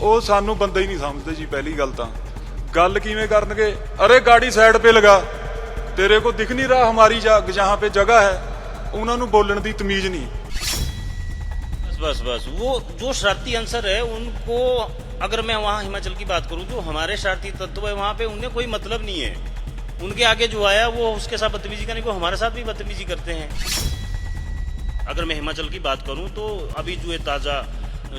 ਉਹ ਸਾਨੂੰ ਬੰਦਾ ਹੀ ਨਹੀਂ ਸਮਝਦੇ ਜੀ ਪਹਿਲੀ ਗੱਲ ਤਾਂ ਗੱਲ ਕਿਵੇਂ ਕਰਨਗੇ ਅਰੇ ਗਾੜੀ ਸਾਈਡ 'ਤੇ ਲਗਾ ਤੇਰੇ ਕੋ ਦਿਖ ਨਹੀਂ ਰਹਾ ਹਮਾਰੀ ਜਾ ਜਹਾਂ पे ਜਗ੍ਹਾ ਹੈ ਉਹਨਾਂ ਨੂੰ ਬੋਲਣ ਦੀ ਤਮੀਜ਼ ਨਹੀਂ बस बस बस वो जो शरारती अंसर है उनको अगर मैं वहाँ हिमाचल की बात करूँ जो हमारे शरारती तत्व है वहाँ पे उन्हें कोई मतलब नहीं है उनके आगे जो आया वो उसके साथ बदतमीजी करने को हमारे साथ भी बदतमीजी करते हैं अगर मैं हिमाचल की बात करूँ तो अभी जो ये ताज़ा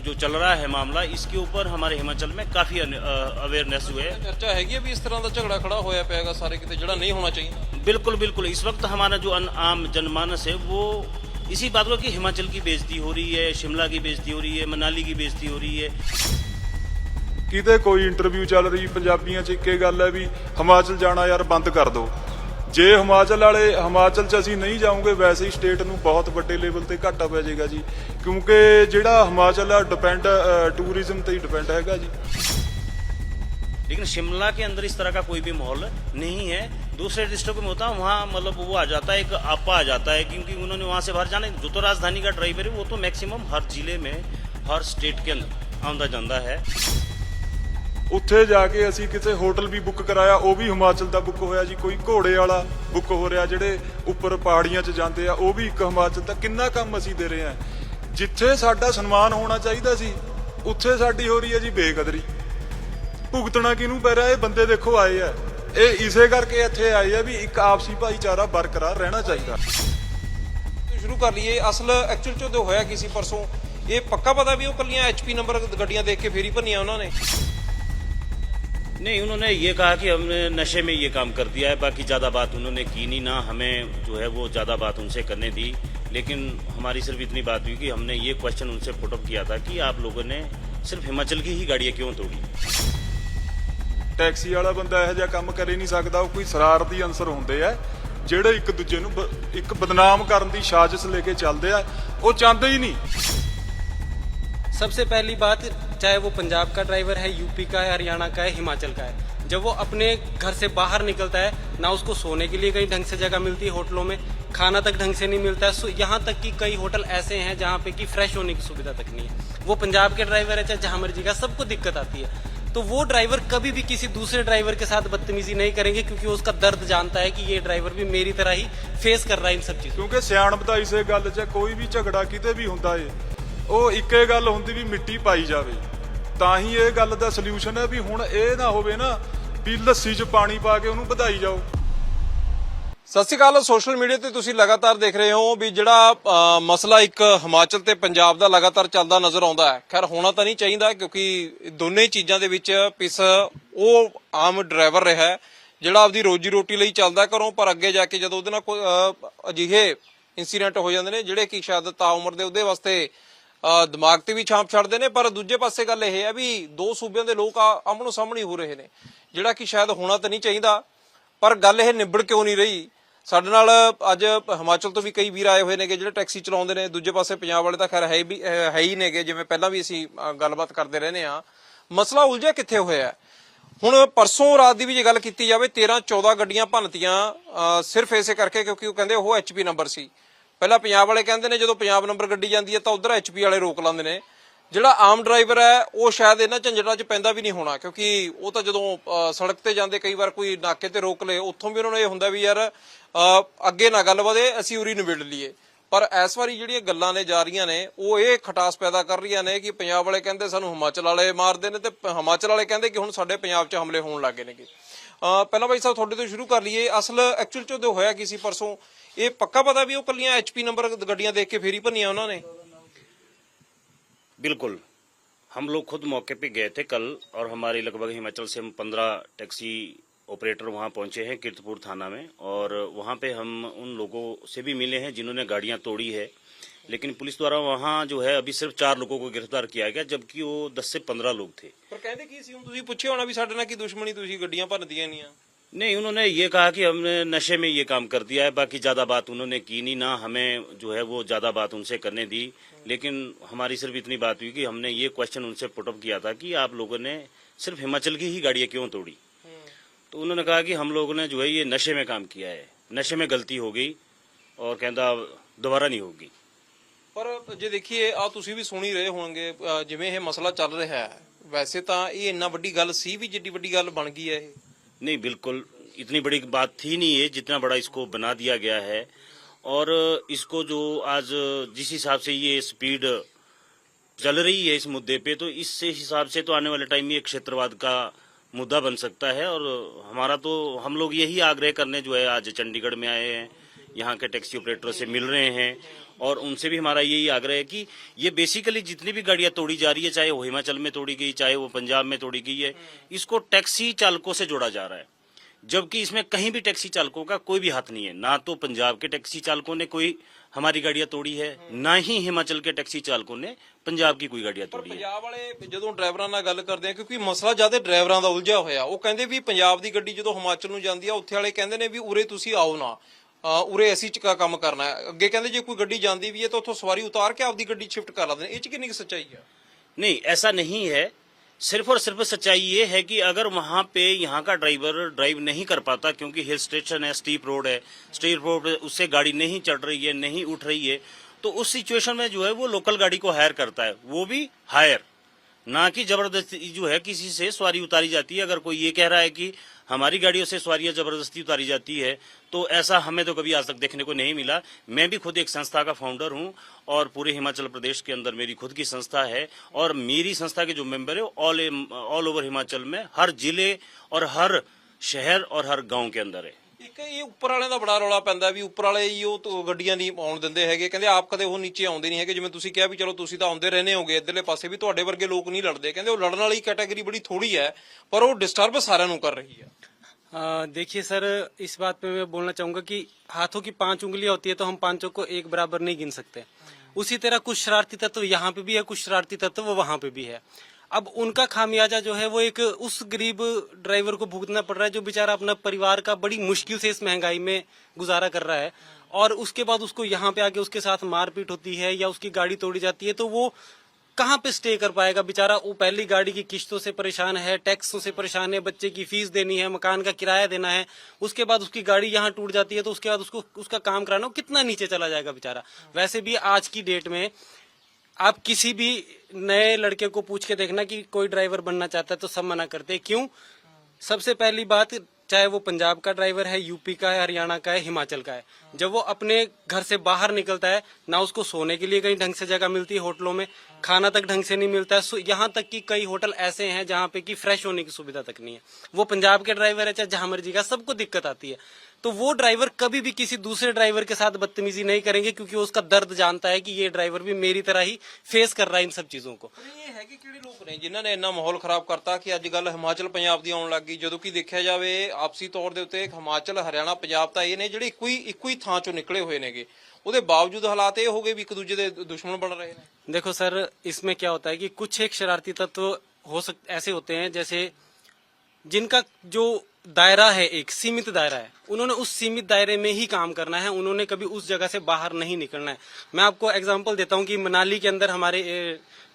जो चल रहा है मामला इसके ऊपर हमारे हिमाचल में काफ़ी अवेयरनेस हुए है ਚਰਚਾ ਹੈਗੀ ਹੈ ਵੀ ਇਸ ਤਰ੍ਹਾਂ ਦਾ ਝਗੜਾ ਖੜਾ ਹੋਇਆ ਪਿਆਗਾ ਸਾਰੇ ਕਿਤੇ ਜਿਹੜਾ ਨਹੀਂ ਹੋਣਾ ਚਾਹੀਦਾ बिल्कुल बिल्कुल इस वक्त हमारा जो अन- आम जनमानस है वो इसी बात को कि हिमाचल की बेइज्जती हो रही है शिमला की बेइज्जती हो रही है मनाली की बेइज्जती हो रही है ਕਿਤੇ ਕੋਈ ਇੰਟਰਵਿਊ ਚੱਲ ਰਹੀ ਪੰਜਾਬੀਆਂ 'ਚ ਇੱਕੇ ਗੱਲ ਹੈ ਵੀ ਹਿਮਾਚਲ ਜਾਣਾ ਯਾਰ ਬੰਦ ਕਰ ਦਿਓ ਜੇ ਹਿਮਾਚਲ ਵਾਲੇ ਹਿਮਾਚਲ 'ਚ ਅਸੀਂ ਨਹੀਂ ਜਾਵਾਂਗੇ ਵੈਸੇ ਹੀ ਸਟੇਟ ਨੂੰ ਬਹੁਤ ਵੱਡੇ ਲੈਵਲ ਤੇ ਘਾਟਾ ਪੈ ਜਾਏਗਾ ਜੀ ਕਿਉਂਕਿ ਜਿਹੜਾ ਹਿਮਾਚਲ ਆ ਡਿਪੈਂਡ ਟੂਰਿਜ਼ਮ ਤੇ ਹੀ ਡਿਪੈਂਡ ਹੈਗਾ ਜੀ लेकिन शिमला के अंदर इस तरह का कोई भी माहौल नहीं है दूसरे डिस्ट्रिक्ट में होता है वहाँ मतलब वो आ जाता है एक आपा आ जाता है क्योंकि उन्होंने वहाँ से बाहर जाना है। जो तो राजधानी का ड्राइवर है वो तो मैक्सिमम हर जिले में हर स्टेट के अंदर आंदा जाता है ਉੱਥੇ ਜਾ ਕੇ ਅਸੀਂ ਕਿਸੇ ਹੋਟਲ ਵੀ ਬੁੱਕ ਕਰਾਇਆ, ਉਹ ਵੀ ਹਿਮਾਚਲ ਦਾ ਬੁੱਕ ਹੋਇਆ ਜੀ, ਕੋਈ ਘੋੜੇ ਵਾਲਾ ਬੁੱਕ ਹੋ ਰਿਹਾ, ਜਿਹੜੇ ਉੱਪਰ ਪਹਾੜੀਆਂ 'ਚ ਜਾਂਦੇ ਆ, ਉਹ ਵੀ ਇੱਕ ਹਿਮਾਚਲ ਦਾ, ਕਿੰਨਾ ਕੰਮ ਅਸੀਂ ਦੇ ਰਹੇ ਆ। ਜਿੱਥੇ ਸਾਡਾ ਸਨਮਾਨ ਹੋਣਾ ਚਾਹੀਦਾ ਸੀ, ਉੱਥੇ ਸਾਡੀ ਹੋ ਰਹੀ ਹੈ ਜੀ ਬੇਕਦਰੀ। ਭੁਗਤਣਾ ਕਿਹਨੂੰ ਪੈ ਰਿਹਾ? ਇਹ ਬੰਦੇ ਦੇਖੋ ਆਏ ਆ। ਇਹ ਇਸੇ ਕਰਕੇ ਇੱਥੇ ਆਏ ਆ ਵੀ ਇੱਕ ਆਪਸੀ ਭਾਈਚਾਰਾ ਬਰਕਰਾਰ ਰਹਿਣਾ ਚਾਹੀਦਾ। ਸ਼ੁਰੂ ਕਰ ਲਈਏ, ਅਸਲ ਐਕਚੁਅਲ ਚ ਜੋ ਹੋਇਆ ਕਿਸੇ ਪਰਸੋਂ? ਇਹ ਪੱਕਾ ਪਤਾ ਵੀ ਉਹ ਕੱਲੀਆਂ ਐਚਪੀ ਨੰਬਰ ਗੱਡੀਆਂ ਦੇਖ ਕੇ ਫੇਰੀ ਭੰਨੀਆਂ ਉਹਨਾਂ ਨੇ। नहीं उन्होंने ये कहा कि हमने नशे में ये काम कर दिया है बाकी ज़्यादा बात उन्होंने की नहीं ना हमें जो है वो ज़्यादा बात उनसे करने दी लेकिन हमारी सिर्फ इतनी बात हुई कि हमने ये क्वेश्चन उनसे पुटअप किया था कि आप लोगों ने सिर्फ हिमाचल की ही गाड़ियाँ क्यों तोड़ी ਟੈਕਸੀ ਵਾਲਾ ਬੰਦਾ ਇਹੋ ਜਿਹਾ ਕੰਮ ਕਰੇ ਨਹੀਂ ਸਕਦਾ ਉਹ ਕੋਈ ਸ਼ਰਾਰਤੀ ਅਨਸਰ ਹੁੰਦੇ ਆ ਜਿਹੜੇ ਇੱਕ ਦੂਜੇ ਨੂੰ ਬ- ਇੱਕ ਬਦਨਾਮ ਕਰਨ ਦੀ ਸਾਜ਼ਿਸ਼ ਲੈ ਕੇ ਚੱਲਦੇ ਆ ਉਹ ਚਾਹੁੰਦੇ ਹੀ ਨਹੀਂ सबसे पहली बात चाहे वो पंजाब का ड्राइवर है यूपी का है हरियाणा का है हिमाचल का है जब वो अपने घर से बाहर निकलता है ना उसको सोने के लिए कहीं ढंग से जगह मिलती है होटलों में खाना तक ढंग से नहीं मिलता है सो यहाँ तक कि कई होटल ऐसे हैं जहाँ पे कि फ्रेश होने की सुविधा तक नहीं है वो पंजाब के ड्राइवर है चाहे जहाँ मर्जी का सबको दिक्कत आती है तो वो ड्राइवर कभी भी किसी दूसरे ड्राइवर के साथ बदतमीजी नहीं करेंगे क्योंकि वो उसका दर्द जानता है कि ये ड्राइवर भी मेरी तरह ही फेस कर रहा है इन सब चीजों को। ਕਿਉਂਕਿ ਸਿਆਣਪ ਤਾਂ ਇਸੇ ਗੱਲ 'ਚ ਹੈ, ਕੋਈ ਵੀ ਝਗੜਾ ਕਿਤੇ ਵੀ ਹੁੰਦਾ ਏ ਉਹ ਇੱਕੇ ਗੱਲ ਹੁੰਦੀ ਵੀ ਮਿੱਟੀ ਪਾਈ ਜਾਵੇ। ਤਾਂ ਹੀ ਇਹ ਗੱਲ ਦਾ ਸੋਲੂਸ਼ਨ ਹੈ ਵੀ ਹੁਣ ਇਹ ਨਾ ਹੋਵੇ ਨਾ ਵੀ ਲੱਸੀ 'ਚ ਪਾਣੀ ਪਾ ਕੇ ਉਹਨੂੰ ਵਧਾਈ ਜਾਓ। ਸਤਿ ਸ਼੍ਰੀ ਅਕਾਲ ਸੋਸ਼ਲ ਮੀਡੀਆ ਤੇ ਤੁਸੀਂ ਲਗਾਤਾਰ ਦੇਖ ਰਹੇ ਹੋ ਵੀ ਜਿਹੜਾ ਮਸਲਾ ਇੱਕ ਹਿਮਾਚਲ ਤੇ ਪੰਜਾਬ ਦਾ ਲਗਾਤਾਰ ਚੱਲਦਾ ਨਜ਼ਰ ਆਉਂਦਾ ਹੈ। ਖੈਰ ਹੋਣਾ ਤਾਂ ਨਹੀਂ ਚਾਹੀਦਾ ਕਿਉਂਕਿ ਦੋਨੇ ਚੀਜ਼ਾਂ ਦੇ ਵਿੱਚ ਪਿਸ ਉਹ ਆਮ ਡਰਾਈਵਰ ਰਿਹਾ ਹੈ, ਜਿਹੜਾ ਆਪਦੀ ਰੋਜੀ ਰੋਟੀ ਲਈ ਚੱਲਦਾ ਘਰੋਂ ਪਰ ਅੱਗੇ ਜਾ ਕੇ ਜਦੋਂ ਉਹਦੇ ਨਾਲ ਕੋਈ ਅਜਿਹੇ ਇਨਸੀਡੈਂਟ ਹੋ ਜਾਂਦੇ ਨੇ ਜਿਹੜੇ ਕਿ ਸ਼ਾਇਦ ਤਾਂ ਉਮਰ ਦੇ ਉਹਦੇ ਵਾਸਤੇ ਦਿਮਾਗ ਤੇ ਵੀ ਛਾਪ ਛੱਡਦੇ ਨੇ, ਪਰ ਦੂਜੇ ਪਾਸੇ ਗੱਲ ਇਹ ਹੈ ਵੀ ਦੋ ਸੂਬਿਆਂ ਦੇ ਲੋਕ ਆਮਣੋ ਸਾਹਮਣੇ ਹੋ ਰਹੇ ਨੇ। ਜਿਹੜਾ ਕਿ ਸ਼ਾਇਦ ਹੋਣਾ ਤਾਂ ਨਹੀਂ ਚਾਹੀਦਾ, ਪਰ ਗੱਲ ਇਹ ਨਿਬੜ ਕਿਉਂ ਨਹੀਂ ਰਹੀ? ਸਾਡੇ ਨਾਲ ਅੱਜ ਹਿਮਾਚਲ ਤੋਂ ਵੀ ਕਈ ਵੀਰ ਆਏ ਹੋਏ ਨੇਗੇ, ਜਿਹੜੇ ਟੈਕਸੀ ਚਲਾਉਂਦੇ ਨੇ। ਦੂਜੇ ਪਾਸੇ ਪੰਜਾਬ ਵਾਲੇ ਤਾਂ ਖੈਰ ਹੈ ਵੀ ਹੈ ਹੀ ਨੇਗੇ, ਜਿਵੇਂ ਪਹਿਲਾਂ ਵੀ ਅਸੀਂ ਗੱਲਬਾਤ ਕਰਦੇ ਰਹਿੰਦੇ ਆ ਮਸਲਾ ਉਲਝਿਆ ਕਿੱਥੇ ਹੋਇਆ? ਹੁਣ ਪਰਸੋਂ ਰਾਤ ਦੀ ਵੀ ਜੇ ਗੱਲ ਕੀਤੀ ਜਾਵੇ 13 14 ਗੱਡੀਆਂ ਭੰਨਤੀਆਂ ਸਿਰਫ ਇਸੇ ਕਰਕੇ ਕਿਉਂਕਿ ਉਹ ਕਹਿੰਦੇ ਉਹ ਐਚਪੀ ਨੰਬਰ ਸੀ। ਪਹਿਲਾਂ ਪੰਜਾਬ ਵਾਲੇ ਕਹਿੰਦੇ ਨੇ ਜਦੋਂ ਪੰਜਾਬ ਨੰਬਰ ਗੱਡੀ ਜਾਂਦੀ ਹੈ ਤਾਂ ਉਧਰ ਐਚਪੀ ਵਾਲੇ ਰੋਕ ਲਾਉਂਦੇ ਨੇ। ਜਿਹੜਾ ਆਮ ਡਰਾਈਵਰ ਹੈ, ਉਹ ਸ਼ਾਇਦ ਇਹਨਾਂ ਝੰਜਟਾਂ 'ਚ ਪੈਂਦਾ ਵੀ ਨਹੀਂ ਹੋਣਾ, ਕਿਉਂਕਿ ਉਹ ਤਾਂ ਜਦੋਂ ਸੜਕ ਤੇ ਜਾਂਦੇ ਕਈ ਵਾਰ ਕੋਈ ਨਾਕੇ ਤੇ ਰੋਕ ਲਏ ਉੱਥੋਂ ਵੀ ਉਹਨਾਂ ਨੂੰ ਇਹ ਹੁੰਦਾ ਵੀ ਯਾਰ ਅੱਗੇ ਨਾ ਗੱਲ ਵਧੇ, ਅਸੀਂ ਉਰੀ ਨਿਬੇੜ ਲਈਏ। ਪਰ ਇਸ ਵਾਰੀ ਜਿਹੜੀਆਂ ਗੱਲਾਂ ਨੇ ਜਾ ਰਹੀਆਂ ਨੇ, ਉਹ ਇਹ ਖਟਾਸ ਪੈਦਾ ਕਰ ਰਹੀਆਂ ਨੇ ਕਿ ਪੰਜਾਬ ਵਾਲੇ ਕਹਿੰਦੇ ਸਾਨੂੰ ਹਿਮਾਚਲ ਵਾਲੇ ਮਾਰਦੇ ਨੇ ਤੇ ਹਿਮਾਚਲ ਵਾਲੇ ਕਹਿੰਦੇ ਕਿ ਹੁਣ ਸਾਡੇ ਪੰਜਾਬ 'ਚ ਹਮਲੇ ਹੋਣ ਲੱਗੇ ਨੇਗੇ। ਪਹਿਲਾਂ ਬਾਈ ਸਾਹਿਬ ਤੁਹਾਡੇ ਤੋਂ ਸ਼ੁਰੂ ਕਰ ਲਈਏ ਅਸਲ ਐਕਚੁਅਲ 'ਚ ਜੋ ਹੋਇਆ ਕੀ ਸੀ ਪਰਸੋਂ ਇਹ ਪੱਕਾ ਪਤਾ ਵੀ ਉਹ ਕੱਲੀਆਂ ਐਚਪੀ ਨੰਬਰ ਗੱਡੀਆਂ ਦੇਖ ਕੇ ਫੇਰੀ ਭੰਨੀਆਂ ਉਹਨਾਂ ਨੇ बिल्कुल हम लोग खुद मौके पे गए थे कल और हमारी लगभग हिमाचल से हम पंद्रह टैक्सी ऑपरेटर वहां पहुंचे हैं कीर्तपुर थाना में और वहां पे हम उन लोगों से भी मिले हैं जिन्होंने गाड़ियां तोड़ी है लेकिन पुलिस द्वारा वहां जो है अभी सिर्फ चार लोगों को गिरफ्तार किया गया जबकि वो दस से पंद्रह लोग थे ਪਰ ਕਹਿੰਦੇ ਕੀ ਸੀ ਹੁਣ ਤੁਸੀਂ ਪੁੱਛਿਆ ਹੋਣਾ ਵੀ ਸਾਡੇ ਨਾਲ ਕੀ ਦੁਸ਼ਮਣੀ ਤੁਸੀਂ ਗੱਡੀਆਂ ਭੰਨਦੀਆਂ ਨਹੀਂ ਆ नहीं उन्होंने ये कहा कि हमने नशे में ये काम कर दिया है बाकी ज्यादा बात उन्होंने की नहीं ना हमें जो है वो ज्यादा बात उनसे करने दी लेकिन हमारी सिर्फ इतनी बात हुई कि हमने ये क्वेश्चन उनसे पुटअप किया था कि आप लोगों ने सिर्फ हिमाचल की ही गाड़ियां क्यों तोड़ी तो उन्होंने कहा कि हम लोगों ने जो है ये नशे में काम किया है नशे में गलती हो गई और कहता दोबारा नहीं होगी ਪਰ ਜੇ ਦੇਖੀਏ ਆ ਤੁਸੀਂ ਵੀ ਸੁਣ ਹੀ ਰਹੇ ਹੋਣਗੇ ਅ, ਜਿਵੇਂ ਇਹ ਮਸਲਾ ਚੱਲ ਰਿਹਾ ਹੈ ਵੈਸੇ ਤਾਂ ਇਹ ਇੰਨਾ ਵੱਡੀ ਗੱਲ ਸੀ ਵੀ ਜਿੱਡੀ ਵੱਡੀ ਗੱਲ ਬਣ ਗਈ ਹੈ ਇਹ नहीं बिल्कुल इतनी बड़ी बात थी नहीं है जितना बड़ा इसको बना दिया गया है और इसको जो आज जिस हिसाब से ये स्पीड चल रही है इस मुद्दे पे तो इस हिसाब से तो आने वाले टाइम में एक क्षेत्रवाद का मुद्दा बन सकता है और हमारा तो हम लोग यही आग्रह करने जो है आज चंडीगढ़ में आए हैं यहाँ के टैक्सी ऑपरेटरों से मिल रहे हैं और उनसे भी हमारा यही आग्रह है कि ये बेसिकली जितनी भी गाड़ियां तोड़ी जा रही है चाहे वो हिमाचल में तोड़ी गई चाहे वो पंजाब में तोड़ी गई है इसको टैक्सी चालकों से जोड़ा जा रहा है जबकि इसमें कहीं भी टैक्सी चालकों का कोई भी हाथ नहीं है ना तो पंजाब के टैक्सी चालकों ने कोई हमारी गाड़ियां तोड़ी है ना ही हिमाचल के टैक्सी चालकों ने पंजाब की कोई गाड़ियां ਪਰ तोड़ी है ਪੰਜਾਬ ਵਾਲੇ ਜਦੋਂ ਡਰਾਈਵਰਾਂ ਨਾਲ ਗੱਲ ਕਰਦੇ ਆ ਕਿਉਂਕਿ ਮਸਲਾ ਜ਼ਿਆਦਾ ਡਰਾਈਵਰਾਂ ਦਾ ਉਲਝਿਆ ਹੋਇਆ ਉਹ ਕਹਿੰਦੇ ਵੀ ਪੰਜਾਬ ਦੀ ਗੱਡੀ ਜਦੋਂ ਹਿਮਾਚਲ ਨੂੰ ਜਾਂਦੀ ਆ ਉੱਥੇ ਵਾਲੇ ਕਹਿੰਦੇ ਨੇ ਵੀ ਉਰੇ ਤੁਸੀਂ ਆਓ ਨਾ ਅ, ਉਰੇ ਅਸੀਂ ਚਕਾ ਕੰਮ ਕਰਨਾ ਹੈ ਅੱਗੇ ਕਹਿੰਦੇ ਜੇ ਕੋਈ ਗੱਡੀ ਜਾਂਦੀ ਵੀ ਹੈ ਤਾਂ ਉੱਥੋਂ ਸਵਾਰੀ ਉਤਾਰ ਕੇ ਆਪਦੀ ਗੱਡੀ ਸ਼ਿਫਟ ਕਰ ਲੈਂਦੇ ਨੇ ਇਹ ਚ ਕਿੰਨੀ ਕੁ ਸੱਚਾਈ ਆ नहीं ऐसा नहीं है सिर्फ और सिर्फ सच्चाई ये है कि अगर वहां पे यहाँ का ड्राइवर ड्राइव नहीं कर पाता क्योंकि हिल स्टेशन है स्टीप रोड है स्टीप रोड पे उससे गाड़ी नहीं चढ़ रही है नहीं उठ रही है तो उस सिचुएशन में जो है वो लोकल गाड़ी को हायर करता है वो भी हायर ना कि ज़बरदस्ती जो है किसी से सवारी उतारी जाती है। अगर कोई ये कह रहा है कि हमारी गाड़ियों से सवारियाँ ज़बरदस्ती उतारी जाती है तो ऐसा हमें तो कभी आज तक देखने को नहीं मिला। मैं भी खुद एक संस्था का फाउंडर हूँ और पूरे हिमाचल प्रदेश के अंदर मेरी खुद की संस्था है और मेरी संस्था के जो मेंबर है ऑल ऑल ओवर हिमाचल में, हर ज़िले और हर शहर और हर गाँव के अंदर है। ਇੱਕ ਇਹ ਉੱਪਰ ਵਾਲਿਆਂ ਦਾ ਬੜਾ ਰੌਲਾ ਪੈਂਦਾ ਵੀ ਉੱਪਰ ਵਾਲੇ ਹੀ ਉਹ ਤੋਂ ਗੱਡੀਆਂ ਨਹੀਂ ਆਉਣ ਦਿੰਦੇ ਹੈਗੇ ਕਹਿੰਦੇ ਆਪ ਕਦੇ ਉਹ ਨੀਚੇ ਆਉਂਦੇ ਨਹੀਂ ਹੈਗੇ ਜਿਵੇਂ ਤੁਸੀਂ ਕਿਹਾ ਵੀ ਚਲੋ ਤੁਸੀਂ ਤਾਂ ਆਉਂਦੇ ਰਹਿੰਦੇ ਹੋਗੇ ਇੱਧਰਲੇ ਪਾਸੇ ਵੀ ਤੁਹਾਡੇ ਵਰਗੇ ਲੋਕ ਨਹੀਂ ਲੜਦੇ ਕਹਿੰਦੇ ਉਹ ਲੜਨ ਵਾਲੀ ਕੈਟਾਗਰੀ ਬੜੀ ਥੋੜੀ ਹੈ ਪਰ ਉਹ ਡਿਸਟਰਬ ਸਾਰਿਆਂ ਨੂੰ ਕਰ ਰਹੀ ਹੈ अ, देखिए सर इस बात पे मैं बोलना चाहूंगा कि हाथों की पांच उंगलियां होती है तो हम पांचों को एक बराबर नहीं गिन सकते उसी तरह कुछ शरारती तत्व यहाँ पे भी है कुछ शरारती तत्व वहां पे भी है अब उनका खामियाजा जो है वो एक उस गरीब ड्राइवर को भुगतना पड़ रहा है जो बेचारा अपना परिवार का बड़ी मुश्किल से इस महँगाई में गुजारा कर रहा है। और उसके बाद उसको यहाँ पे आके उसके साथ मारपीट होती है या उसकी गाड़ी तोड़ी जाती है तो वो कहाँ पे स्टे कर पाएगा? बेचारा वो पहली गाड़ी की किश्तों से परेशान है टैक्सों से परेशान है, बच्चे की फ़ीस देनी है, मकान का किराया देना है, उसके बाद उसकी गाड़ी यहाँ टूट जाती है तो उसके बाद उसको, उसका काम कराना कितना नीचे चला जाएगा बेचारा? वैसे भी आज की डेट में आप किसी भी नए लड़के को पूछ के देखना कि कोई ड्राइवर बनना चाहता है तो सब मना करते हैं। क्यों? सबसे पहली बात, चाहे वो पंजाब का ड्राइवर है, यूपी का है, हरियाणा का है, हिमाचल का है। जब वो अपने घर से बाहर निकलता है, ना उसको सोने के लिए कहीं ढंग से जगह मिलती है होटलों में, खाना तक ढंग से नहीं मिलता है यहाँ तक कि कई होटल ऐसे हैं जहाँ पे कि फ्रेश होने की सुविधा तक नहीं है। वो पंजाब के ड्राइवर है, चाहे जहाँ मर्ज़ी का, सबको दिक्कत आती है। तो वो ड्राइवर कभी भी किसी दूसरे ड्राइवर के साथ बदतमीजी नहीं करेंगे क्योंकि वो उसका दर्द जानता है कि ये ड्राइवर भी मेरी तरह ही फेस कर रहा है इन सब चीजों को ਪਰ ਇਹ ਹੈਗੇ ਕਿਹੜੇ ਲੋਕ ਨੇ ਜਿਨ੍ਹਾਂ ਨੇ ਇੰਨਾ ਮਾਹੌਲ ਖਰਾਬ ਕਰਤਾ ਕਿ ਅੱਜ ਕੱਲ ਹਿਮਾਚਲ ਪੰਜਾਬ ਦੀ ਆਉਣ ਲੱਗ ਗਈ ਜਦੋਂ ਕਿ ਦੇਖਿਆ ਜਾਵੇ ਆਪਸੀ ਤੌਰ ਦੇ ਉੱਤੇ ਹਿਮਾਚਲ ਹਰਿਆਣਾ ਪੰਜਾਬ ਤਾਂ ਇਹ ਨੇ ਜਿਹੜੇ ਇੱਕੋ ਹੀ ਇੱਕੋ ਹੀ ਥਾਂ ਚੋਂ ਨਿਕਲੇ ਹੋਏ ਨੇਗੇ ਉਹਦੇ ਬਾਵਜੂਦ ਹਾਲਾਤ ਇਹ ਹੋ ਗਏ ਵੀ ਇੱਕ ਦੂਜੇ ਦੇ ਦੁਸ਼ਮਣ ਬਣ ਰਹੇ ਨੇ देखो सर इसमें क्या होता है कि कुछ एक शरारती तत्व हो सक ऐसे होते हैं जैसे जिनका जो दायरा है एक सीमित दायरा है उन्होंने उस सीमित दायरे में ही काम करना है उन्होंने कभी उस जगह से बाहर नहीं निकलना है। मैं आपको एग्जांपल देता हूँ कि मनाली के अंदर हमारे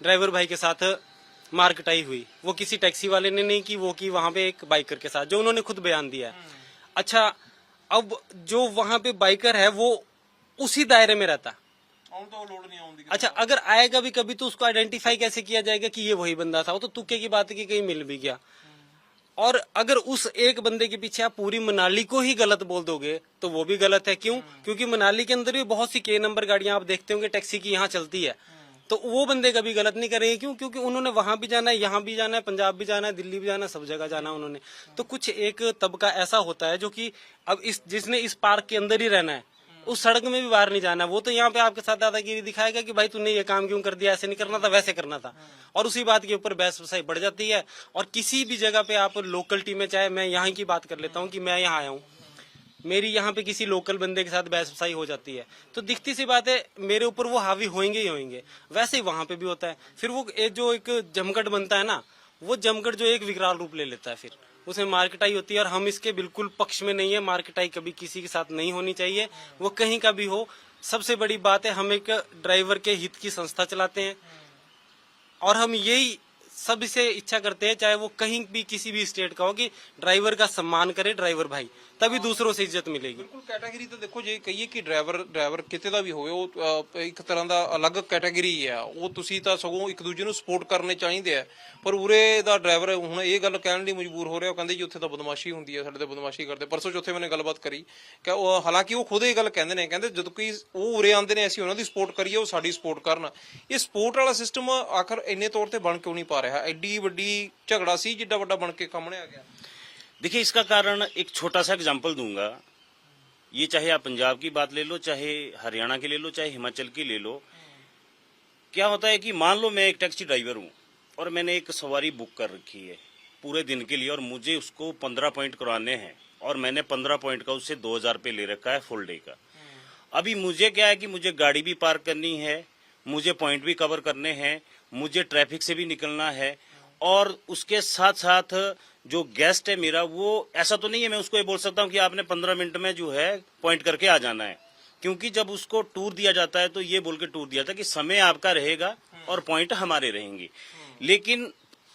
ड्राइवर भाई के साथ मारकटाई हुई। वो किसी टैक्सी वाले ने नहीं की वो की वहाँ पे एक बाइकर के साथ जो उन्होंने खुद बयान दिया है। अच्छा अब जो वहाँ पे बाइकर है वो उसी दायरे में रहता। अच्छा अगर आएगा भी कभी तो उसको आइडेंटिफाई कैसे किया जाएगा कि ये वही बंदा था? वो तो तुक्के की बात की कहीं मिल भी गया। और अगर उस एक बंदे के पीछे आप पूरी मनाली को ही गलत बोल दोगे तो वो भी गलत है। क्यों? क्योंकि मनाली के अंदर भी बहुत सी के नंबर गाड़ियाँ आप देखते होंगे टैक्सी की यहाँ चलती है। तो वो बंदे कभी गलत नहीं करेंगे। क्यों? क्योंकि उन्होंने वहाँ भी जाना है यहाँ भी जाना है पंजाब भी जाना है दिल्ली भी जाना है सब जगह जाना है उन्होंने। तो कुछ एक तबका ऐसा होता है जो कि अब इस जिसने इस पार्क के अंदर ही रहना है उस सड़क में भी बाहर नहीं जाना। वो तो यहाँ पे आपके साथ दादागिरी दिखाएगा कि भाई तूने ये काम क्यों कर दिया? ऐसे नहीं करना था वैसे करना था। और उसी बात के ऊपर बहस वसाई बढ़ जाती है। और किसी भी जगह पे आप लोकल टीम में चाहे मैं यहाँ की बात कर लेता हूँ कि मैं यहाँ आया हूँ मेरी यहाँ पे किसी लोकल बंदे के साथ बहस वसाई हो जाती है। तो दिखती सी बात है मेरे ऊपर वो हावी होंगे ही होंगे वैसे ही वहाँ पे भी होता है। फिर वो एक जो एक जमघट बनता है ना वो जमघट जो एक विकराल रूप ले लेता है फिर। उसमें मार्केटाई होती है और हम इसके बिल्कुल पक्ष में नहीं है। मार्केटाई कभी किसी के साथ नहीं होनी चाहिए। वो कहीं का भी हो, सबसे बड़ी बात है हम एक ड्राइवर के हित की संस्था चलाते हैं। और हम यही सब इसे इच्छा करते हैं चाहे वो कहीं भी किसी भी स्टेट का हो कि ड्राइवर का सम्मान करे ड्राइवर भाई तभी दूसरों से इज्जत मिलेगी ਬਿਲਕੁਲ ਕੈਟਾਗਰੀ ਤਾਂ ਦੇਖੋ ਜੇ ਕਹੀਏ ਕਿ ਡਰਾਈਵਰ ਡਰਾਈਵਰ ਕਿਤੇ ਦਾ ਵੀ ਹੋਵੇ ਉਹ ਅਹ, ਇੱਕ ਤਰ੍ਹਾਂ ਦਾ ਅਲੱਗ ਕੈਟਾਗਰੀ ਆ ਉਹ ਤੁਸੀਂ ਤਾਂ ਸਗੋਂ ਇੱਕ ਦੂਜੇ ਨੂੰ ਸਪੋਰਟ ਕਰਨੇ ਚਾਹੀਦੇ ਆ ਪਰ ਉਰੇ ਦਾ ਡਰਾਈਵਰ ਹੁਣ ਇਹ ਗੱਲ ਕਹਿਣ ਲਈ ਮਜਬੂਰ ਹੋ ਰਿਹਾ ਉਹ ਕਹਿੰਦੇ ਜੀ ਉੱਥੇ ਤਾਂ ਬਦਮਾਸ਼ੀ ਹੁੰਦੀ ਆ ਸਾਡੇ ਤੇ ਬਦਮਾਸ਼ੀ ਕਰਦੇ ਪਰਸੋਂ ਚੌਥੇ ਮੈਨੇ ਗੱਲਬਾਤ ਕਰੀ ਕਿ ਉਹ ਹਾਲਾਂਕਿ ਉਹ ਖੁਦ ਇਹ ਗੱਲ ਕਹਿੰਦੇ ਨੇ ਕਹਿੰਦੇ ਜਦੋਂ ਕੋਈ ਉਹ ਉਰੇ ਆਉਂਦੇ ਨੇ ਅਸੀਂ ਉਹਨਾਂ ਦੀ ਸਪੋਰਟ ਕਰੀਏ ਉਹ ਸਾਡੀ ਸਪੋਰਟ ਕਰਨ ਇਹ ਸਪੋਰਟ ਵਾਲਾ ਸਿਸਟਮ ਆਖਰ ਇੰਨੇ ਤੌਰ ਤੇ ਬਣ ਕਿਉਂ ਨਹੀਂ ਪਾ ਰਿਹਾ है। एड्डी वड्डी झगड़ा सी जिडा वा बन के सामने आ गया। देखिए, इसका कारण एक छोटा सा एग्ज़ाम्पल दूँगा। ये चाहे आप पंजाब की बात ले लो, चाहे हरियाणा की ले लो, चाहे हिमाचल की ले लो। क्या होता है कि मान लो मैं एक टैक्सी ड्राइवर हूँ और मैंने एक सवारी बुक कर रखी है पूरे दिन के लिए और मुझे उसको पंद्रह पॉइंट कराने हैं और मैंने पंद्रह पॉइंट का उससे दो हज़ार रुपये ले रखा है फुल डे का। अभी मुझे क्या है कि मुझे गाड़ी भी पार्क करनी है, मुझे पॉइंट भी कवर करने हैं मुझे ट्रैफ़िक से भी निकलना है। और उसके साथ साथ जो गेस्ट है मेरा वो ऐसा तो नहीं है मैं उसको ये बोल सकता हूँ कि आपने पंद्रह मिनट में जो है पॉइंट करके आ जाना है। क्योंकि जब उसको टूर दिया जाता है तो ये बोल के टूर दिया था कि समय आपका रहेगा और पॉइंट हमारे रहेंगे। लेकिन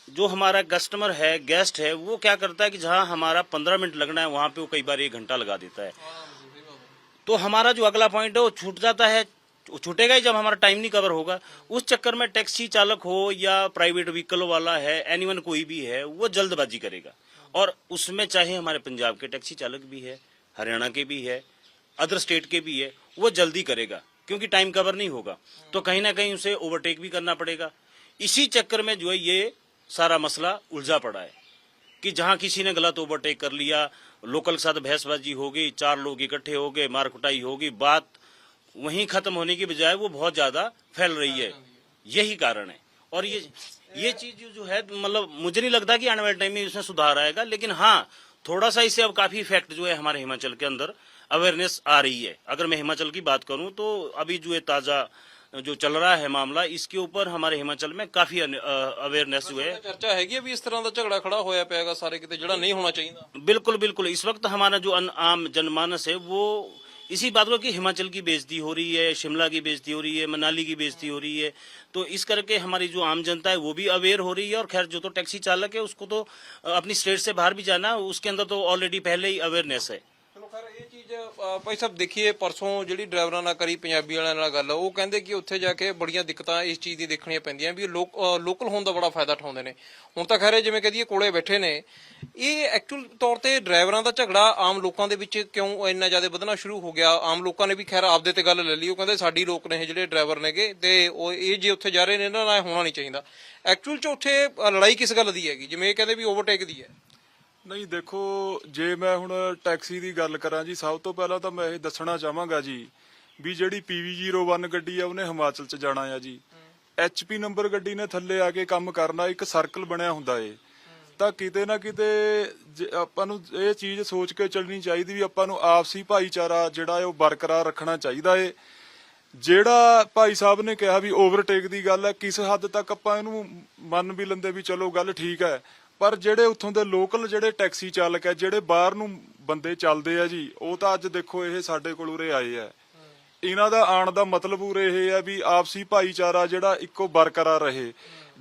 जो हमारा कस्टमर है गेस्ट है वो क्या करता है कि जहाँ हमारा पंद्रह मिनट लगना है वहाँ पे वो कई बार एक घंटा लगा देता है। तो हमारा जो अगला पॉइंट है वो छूट जाता है छूटेगा ही जब हमारा टाइम नहीं कवर होगा। उस चक्कर में टैक्सी चालक हो या प्राइवेट व्हीकल वाला है एनीवन कोई भी है, वो जल्दबाजी करेगा। और उसमें चाहे हमारे पंजाब के टैक्सी चालक भी है, हरियाणा के भी है अदर स्टेट के भी है, वो जल्दी करेगा, क्योंकि टाइम कवर नहीं होगा। तो कहीं ना कहीं उसे ओवरटेक भी करना पड़ेगा। इसी चक्कर में जो है ये सारा मसला उलझा पड़ा है कि जहाँ किसी ने गलत ओवरटेक कर लिया लोकल के साथ बहसबाजी हो गई, चार लोग इकट्ठे हो गए मार कुटाई होगी बात वहीं खत्म होने की बजाय वो बहुत ज़्यादा फैल रही है। यही कारण है। और ये ये चीज़ जो है मतलब मुझे नहीं लगता कि आने वाले टाइम में इसमें सुधार आएगा लेकिन हाँ थोड़ा सा इससे अब काफ़ी इफ़ेक्ट जो है हमारे हिमाचल के अंदर अवेयरनेस आ रही है। अगर मैं हिमाचल की बात करूँ तो अभी जो है ताज़ा जो चल रहा है मामला इसके ऊपर हमारे हिमाचल में काफ़ी अवेयरनेस जो है चर्चा है अभी इस तरह का झगड़ा खड़ा होया पेगा सारे कितने जड़ा नहीं होना चाहिए बिल्कुल बिल्कुल। इस वक्त हमारा जो आम जनमानस है वो इसी बात को कि हिमाचल की बेइज्जती हो रही है शिमला की बेइज्जती हो रही है मनाली की बेइज्जती हो रही है तो इस करके हमारी जो आम जनता है वो भी अवेयर हो रही है और खैर जो तो टैक्सी चालक है उसको तो अ, अपनी स्टेट से बाहर भी जाना है, उसके अंदर तो ऑलरेडी पहले ही अवेयरनेस है ਚਲੋ ਖੈਰ ਇਹ ਚੀਜ਼ ਅਹ, ਭਾਈ ਸਾਹਿਬ ਦੇਖੀਏ ਪਰਸੋਂ ਜਿਹੜੀ ਡਰਾਈਵਰਾਂ ਨਾਲ ਕਰੀ ਪੰਜਾਬੀ ਵਾਲਿਆਂ ਨਾਲ ਗੱਲ ਉਹ ਕਹਿੰਦੇ ਕਿ ਉੱਥੇ ਜਾ ਕੇ ਬੜੀਆਂ ਦਿੱਕਤਾਂ ਇਸ ਚੀਜ਼ ਦੀ ਦੇਖਣੀਆਂ ਪੈਂਦੀਆਂ ਵੀ ਲੋਕ ਲੋਕਲ ਹੋਣ ਦਾ ਬੜਾ ਫਾਇਦਾ ਉਠਾਉਂਦੇ ਨੇ ਹੁਣ ਤਾਂ ਖੈਰ ਇਹ ਜਿਵੇਂ ਕਹਦੀਏ ਕੋਲੇ ਬੈਠੇ ਨੇ ਇਹ ਐਕਚੁਅਲ ਤੌਰ ਤੇ ਡਰਾਈਵਰਾਂ ਦਾ ਝਗੜਾ ਆਮ ਲੋਕਾਂ ਦੇ ਵਿੱਚ ਕਿਉਂ ਇੰਨਾ ਜ਼ਿਆਦਾ ਵਧਣਾ ਸ਼ੁਰੂ ਹੋ ਗਿਆ? ਆਮ ਲੋਕਾਂ ਨੇ ਵੀ ਖੈਰ ਆਪਦੇ ਤੇ ਗੱਲ ਲੈ ਲਈ ਉਹ ਕਹਿੰਦੇ ਸਾਡੀ ਲੋਕ ਨੇ ਜਿਹੜੇ ਡਰਾਈਵਰ ਨੇਗੇ ਤੇ ਉਹ ਇਹ ਜੇ ਉੱਥੇ ਜਾ ਰਹੇ ਨੇ ਇਹਨਾਂ ਨਾਲ ਹੋਣਾ ਨਹੀਂ ਚਾਹੀਦਾ। ਐਕਚੁਅਲ ਚ ਉੱਥੇ ਲੜਾਈ ਕਿਸ ਗੱਲ ਦੀ ਹੈਗੀ? ਜਿਵੇਂ ਇਹ ਕਹਿੰਦੇ ਵੀ ਓਵਰਟੇਕ ਦੀ ਹੈ। ਨਹੀਂ ਦੇਖੋ ਜੇ ਮੈਂ ਹੁਣ ਟੈਕਸੀ ਦੀ ਗੱਲ ਕਰਾਂ ਜੀ ਸਭ ਤੋਂ ਪਹਿਲਾਂ ਤਾਂ ਮੈਂ ਇਹ ਦੱਸਣਾ ਚਾਹਾਂਗਾ ਜੀ ਵੀ ਜਿਹੜੀ PV01 ਗੱਡੀ ਆ ਉਹਨੇ ਹਿਮਾਚਲ ਚ ਜਾਣਾ ਆ ਜੀ। HP ਨੰਬਰ ਗੱਡੀ ਨੇ ਥੱਲੇ ਆ ਕੇ ਕੰਮ ਕਰਨਾ ਇੱਕ ਸਰਕਲ ਬਣਿਆ ਹੁੰਦਾ ਏ। ਤਾਂ ਕਿਤੇ ਨਾ ਕਿਤੇ ਆਪਾਂ ਨੂੰ ਇਹ ਚੀਜ਼ ਸੋਚ ਕੇ ਚੱਲਣੀ ਚਾਹੀਦੀ ਵੀ ਆਪਾਂ ਨੂੰ ਆਪਸੀ ਭਾਈਚਾਰਾ ਜਿਹੜਾ ਹੈ ਉਹ ਬਰਕਰਾਰ ਰੱਖਣਾ ਚਾਹੀਦਾ ਏ। ਜਿਹੜਾ ਭਾਈ ਸਾਹਿਬ ਨੇ ਕਿਹਾ ਵੀ ਓਵਰਟੇਕ ਦੀ ਗੱਲ ਹੈ ਕਿਸ ਹੱਦ ਤੱਕ ਆਪਾਂ ਇਹਨੂੰ ਮੰਨ ਵੀ ਲੈਂਦੇ ਵੀ ਚਲੋ ਗੱਲ ਠੀਕ ਹੈ। ਪਰ ਜਿਹੜੇ ਉੱਥੋਂ ਦੇ ਲੋਕਲ ਜਿਹੜੇ ਟੈਕਸੀ ਚਾਲਕ ਹੈ ਜਿਹੜੇ ਬਾਹਰ ਨੂੰ ਬੰਦੇ ਚੱਲਦੇ ਆ ਜੀ ਉਹ ਤਾਂ ਅੱਜ ਦੇਖੋ ਇਹ ਸਾਡੇ ਕੋਲ ਉਰੇ ਆਏ ਆ। ਇਹਨਾਂ ਦਾ ਆਉਣ ਦਾ ਮਤਲਬ ਉਰੇ ਇਹ ਹੈ ਵੀ ਆਪਸੀ ਭਾਈਚਾਰਾ ਜਿਹੜਾ ਇੱਕੋ ਬਰਕਰਾਰ ਰਹੇ।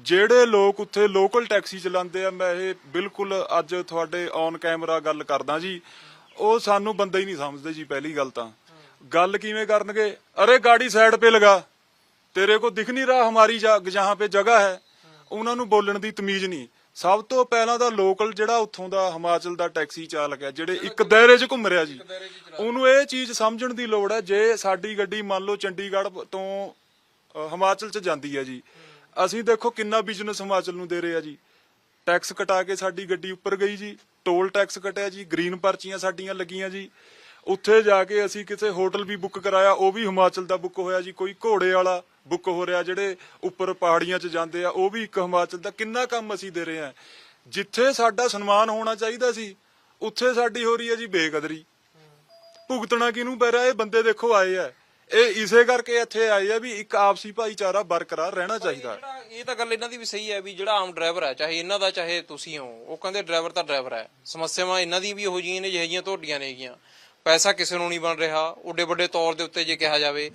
ਜਿਹੜੇ ਲੋਕ ਉੱਥੇ ਲੋਕਲ ਟੈਕਸੀ ਚਲਾਉਂਦੇ ਆ, ਮੈਂ ਇਹ ਬਿਲਕੁਲ ਅੱਜ ਤੁਹਾਡੇ ਔਨ ਕੈਮਰਾ ਗੱਲ ਕਰਦਾ ਜੀ। ਉਹ ਸਾਨੂੰ ਬੰਦਾ ਹੀ ਨਹੀਂ ਸਮਝਦੇ ਜੀ, ਪਹਿਲੀ ਗੱਲ ਤਾਂ। ਗੱਲ ਕਿਵੇਂ ਕਰਨਗੇ? ਅਰੇ ਗਾੜੀ ਸਾਈਡ 'ਤੇ ਲਗਾ। ਤੇਰੇ ਕੋ ਦਿਖ ਨਹੀਂ ਰਹਾ ਹਮਾਰੀ ਜਹਾਂ पे ਜਗ੍ਹਾ ਹੈ। ਉਹਨਾਂ ਨੂੰ ਬੋਲਣ ਦੀ ਤਮੀਜ਼ ਨਹੀਂ। ਸਭ ਤੋਂ ਪਹਿਲਾਂ ਤਾਂ ਲੋਕਲ ਜਿਹੜਾ ਉੱਥੋਂ ਦਾ ਹਿਮਾਚਲ ਦਾ ਟੈਕਸੀ ਚਾਲਕ ਹੈ, ਜਿਹੜੇ ਇੱਕ ਦਾਇਰੇ 'ਚ ਘੁੰਮ ਰਿਹਾ ਜੀ, ਉਹਨੂੰ ਇਹ ਚੀਜ਼ ਸਮਝਣ ਦੀ ਲੋੜ ਹੈ, ਜੇ ਸਾਡੀ ਗੱਡੀ ਮੰਨ ਲਓ ਚੰਡੀਗੜ੍ਹ ਤੋਂ ਹਿਮਾਚਲ 'ਚ ਜਾਂਦੀ ਹੈ ਜੀ ਅਸੀਂ ਦੇਖੋ ਕਿੰਨਾ ਬਿਜ਼ਨਸ ਹਿਮਾਚਲ ਨੂੰ ਦੇ ਰਹੇ ਆ ਜੀ। ਟੈਕਸ ਕਟਾ ਕੇ ਸਾਡੀ ਗੱਡੀ ਉੱਪਰ ਗਈ ਜੀ। ਟੋਲ ਟੈਕਸ ਕਟਿਆ ਜੀ। ਗ੍ਰੀਨ ਪਰਚੀਆਂ ਸਾਡੀਆਂ ਲੱਗੀਆਂ ਜੀ। ਉੱਥੇ ਜਾ ਕੇ ਅਸੀਂ ਕਿਸੇ ਹੋਟਲ ਵੀ ਬੁੱਕ ਕਰਾਇਆ, ਉਹ ਵੀ ਹਿਮਾਚਲ ਦਾ ਬੁੱਕ ਹੋਇਆ ਜੀ। ਕੋਈ ਘੋੜੇ ਵਾਲਾ ਬੁੱਕ ਹੋ ਰਿਹਾ, ਜਿਹੜੇ ਉੱਪਰ ਪਹਾੜੀਆਂ 'ਚ ਜਾਂਦੇ ਆ, ਉਹ ਵੀ ਇੱਕ ਹਿਮਾਚਲ ਦਾ ਕਿੰਨਾ ਕੰਮ ਅਸੀਂ ਦੇ ਰਹੇ ਆ। ਜਿੱਥੇ ਸਾਡਾ ਸਨਮਾਨ ਹੋਣਾ ਚਾਹੀਦਾ ਸੀ, ਉੱਥੇ ਸਾਡੀ ਹੋ ਰਹੀ ਹੈ ਜੀ ਬੇਕਦਰੀ। ਭੁਗਤਣਾ ਕਿਹਨੂੰ ਪੈ ਰਿਹਾ? ਇਹ ਬੰਦੇ ਦੇਖੋ ਆਏ ਆ। ਇਹ ਇਸੇ ਕਰਕੇ ਇੱਥੇ ਆਏ ਆ ਵੀ ਇੱਕ ਆਪਸੀ ਭਾਈਚਾਰਾ ਬਰਕਰਾਰ ਰਹਿਣਾ ਚਾਹੀਦਾ। ਜਿਹੜਾ ਇਹ ਤਾਂ ਗੱਲ ਇਹਨਾਂ ਦੀ ਵੀ ਸਹੀ ਹੈ ਵੀ ਜਿਹੜਾ ਆਮ ਡਰਾਈਵਰ ਹੈ ਚਾਹੇ ਇਹਨਾਂ ਦਾ ਚਾਹੇ ਤੁਸੀਂ ਹੋ ਉਹ ਕਹਿੰਦੇ ਡਰਾਈਵਰ ਤਾਂ ਡਰਾਈਵਰ ਹੈ। ਸਮੱਸਿਆਵਾਂ ਇਹਨਾਂ ਦੀ ਵੀ ਇਹੋ ਜਿਹੀਆਂ ਨੇ ਜਿਹੀਆਂ ਤੁਹਾਡੀਆਂ ਨੇਗੀਆਂ ਪੈਸਾ ਕਿਸੇ ਨੂੰ ਨਹੀਂ ਬਣ ਰਿਹਾ ਓਡੇ ਵੱਡੇ ਤੌਰ ਦੇ ਉੱਤੇ ਜੇ ਕਿਹਾ ਜਾਵੇ